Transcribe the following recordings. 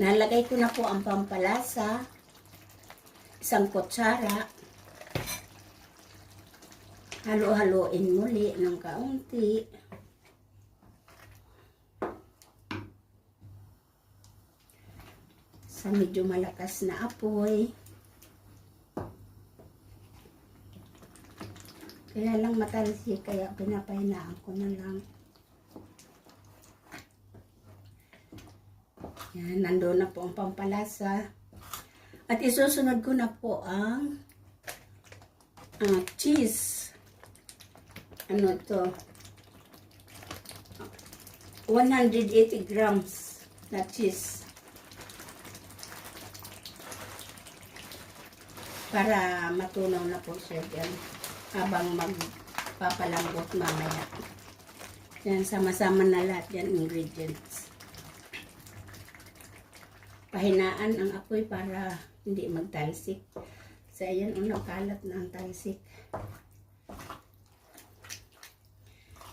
Nalagay ko na po ang pampalasa. Isang kutsara. Halo-haloin muli ng kaunti. Sa medyo malakas na apoy. Kaya lang matalsi, kaya pinapahinaan ko na lang. Yan, nandoon na po ang pampalasa. At isusunod ko na po ang ah, cheese. Ano to? 180 grams na cheese. Para matunaw na po siya dyan habang magpapalambot mamaya. Yan, sama-sama na lahat yan ingredients pahinaan ang apoy para hindi magtalsik. So, ayan, unang kalat na ang talsik.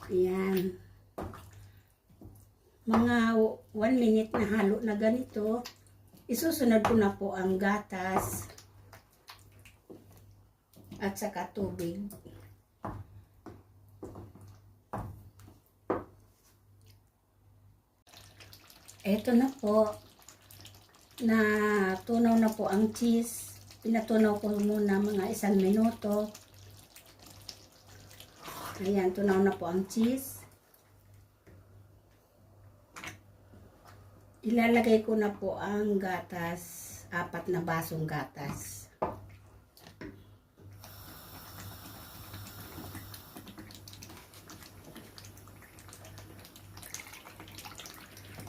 Ayan. Mga 1 minute na halo na ganito, isusunod ko na po ang gatas at saka tubig. Ito na po na tunaw na po ang cheese. Pinatunaw ko muna mga isang minuto. Ayan, tunaw na po ang cheese. Ilalagay ko na po ang gatas, apat na basong gatas.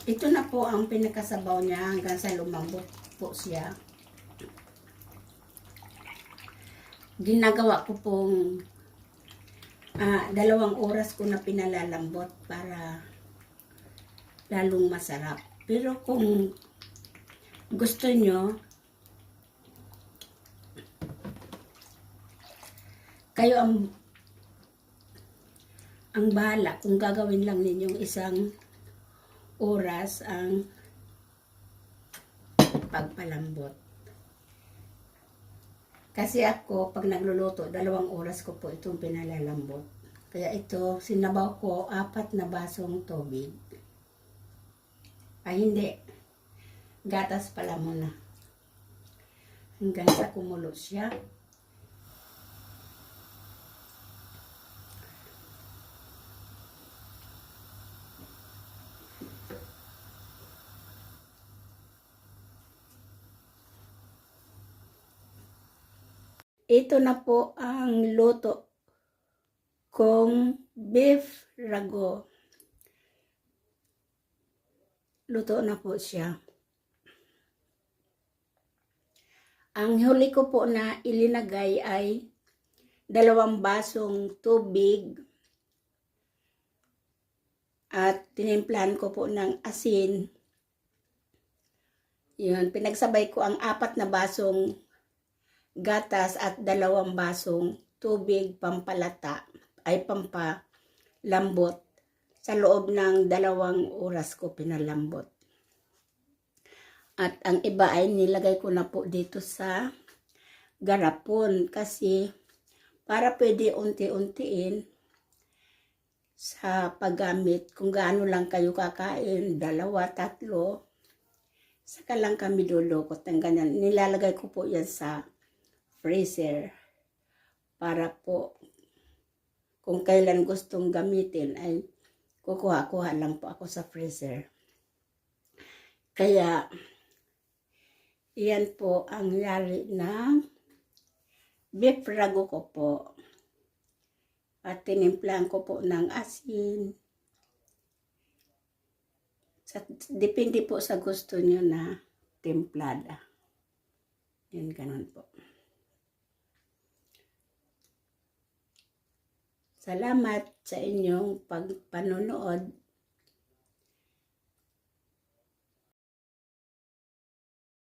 Ito na po ang pinakasabaw niya hanggang sa lumambot po siya. Ginagawa ko pong ah, dalawang oras ko na pinalalambot para lalong masarap. Pero kung gusto nyo, kayo ang ang bahala kung gagawin lang ninyong isang oras ang pagpalambot. Kasi ako, pag nagluluto, dalawang oras ko po itong pinalalambot. Kaya ito, sinabaw ko apat na basong tubig. Ay, hindi. Gatas pala muna. Hanggang sa kumulo siya. Ito na po ang luto kong beef rago. Luto na po siya. Ang huli ko po na ilinagay ay dalawang basong tubig at tinimplahan ko po ng asin. Yun, pinagsabay ko ang apat na basong gatas at dalawang basong tubig pampalata ay pampalambot sa loob ng dalawang oras ko pinalambot. At ang iba ay nilagay ko na po dito sa garapon kasi para pwede unti-untiin sa paggamit kung gaano lang kayo kakain, dalawa, tatlo, saka lang kami lulukot ng ganyan. Nilalagay ko po yan sa freezer para po kung kailan gustong gamitin ay kukuha-kuha lang po ako sa freezer. Kaya iyan po ang yari ng beef ragu ko po. At tinimplan ko po ng asin. Sa, depende po sa gusto nyo na templada. Yan, ganun po. Salamat sa inyong pagpanonood